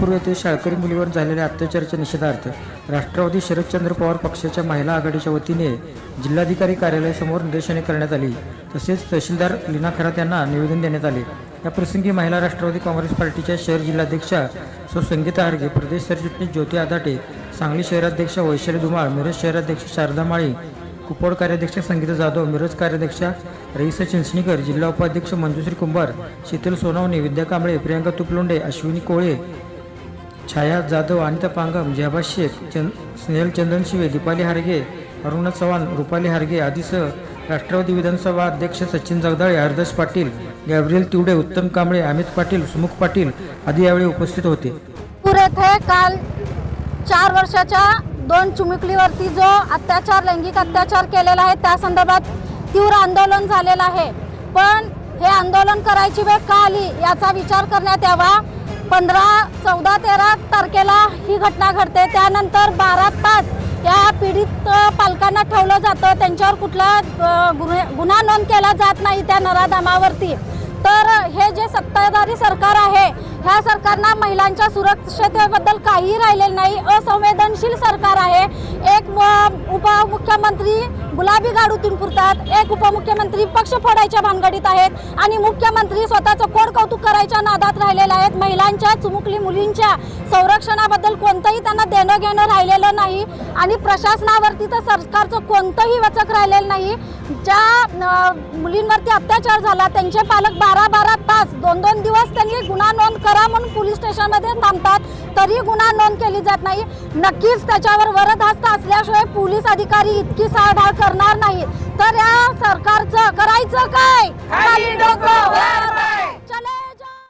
येथे शाळकरी मुलीवर झालेल्या अत्याचाराच्या निषेधार्थ राष्ट्रवादी शरदचंद्र पवार पक्षाच्या महिला आघाडीच्या वतीने जिल्हाधिकारी कार्यालयासमोर निदर्शने करण्यात आली. तसेच तहसीलदार लीना खरात यांना निवेदन देण्यात आले. या प्रसंगी महिला राष्ट्रवादी काँग्रेस पार्टीच्या शहर जिल्हाध्यक्षा सौ संगीता हारगे प्रदेश सरचिटणीस ज्योती आदाटे सांगली शहराध्यक्ष वैशाली धुमाळ मिरज शहराध्यक्ष शारदा माळी कुपवाड कार्याध्यक्ष संगीता जाधव मिरज कार्याध्यक्षा रईसा चिंचणीकर जिल्हा उपाध्यक्ष मंजुश्री कुंभार शीतल सोनावणे विद्या कांबळे प्रियांका तुपलोंडे अश्विनी कोळे छाया जाधव अनिता पांगम जेबा शेख चंद स्नेहल चंदन शिवे दीपाली हारगे अरुणा चव्हाण रुपाली हारगे आदीसह राष्ट्रवादी विधानसभा अध्यक्ष सचिन जगदाळे हरदास पाटील गॅब्रियल तिवडे उत्तम कांबळे अमित पाटील सुमुख पाटील आदी यावेळी उपस्थित होते. नागपूर येथे काल चार वर्षाच्या दोन चिमुकलीवरती जो अत्याचार लैंगिक अत्याचार केलेला आहे त्या संदर्भात तीव्र आंदोलन झालेलं आहे. पण हे आंदोलन करायची वेळ का आली याचा विचार करण्यात यावा. पंधरा चौदा तेरा तारखेला ही घटना घडते. त्यानंतर बारा तास या पीडित पालकांना ठेवलं जातं. त्यांच्यावर कुठला गुन्हे- गुन्हा नोंद केला जात नाही त्या नराधामावरती. तर हे जे सत्ताधारी सरकार आहे ह्या सरकारनं महिलांच्या सुरक्षतेबद्दल काही राहिलेलं नाही. असंवेदनशील सरकार आहे. उपमुख्यमंत्री गुलाबी गाडूतून पुरतात एक उपमुख्यमंत्री पक्ष फोडायच्या भानगडीत आहेत आणि मुख्यमंत्री स्वतःचं कोड कौतुक करायच्या नादात राहिलेल्या आहेत? महिलांच्या चुमुकली मुलींच्या संरक्षणाबद्दल कोणतंही त्यांना देणं घेणं राहिलेलं नाही आणि प्रशासनावरती तर सरकारचं कोणतंही वचक राहिलेलं नाही. ज्या मुलींवरती अत्याचार झाला त्यांचे पालक बारा बारा तास दोन दोन दिवस त्यांनी गुन्हा नोंद करा म्हणून पोलीस स्टेशनमध्ये थांबतात तरी गुन्हा नोंद केली जात नाही. नक्कीच त्याच्यावर वरदहस्त असल्याशिवाय पोलीस अधिकारी इतकी साळभाळ करणार नाही तर या सरकारचं करायचं काय? डोकं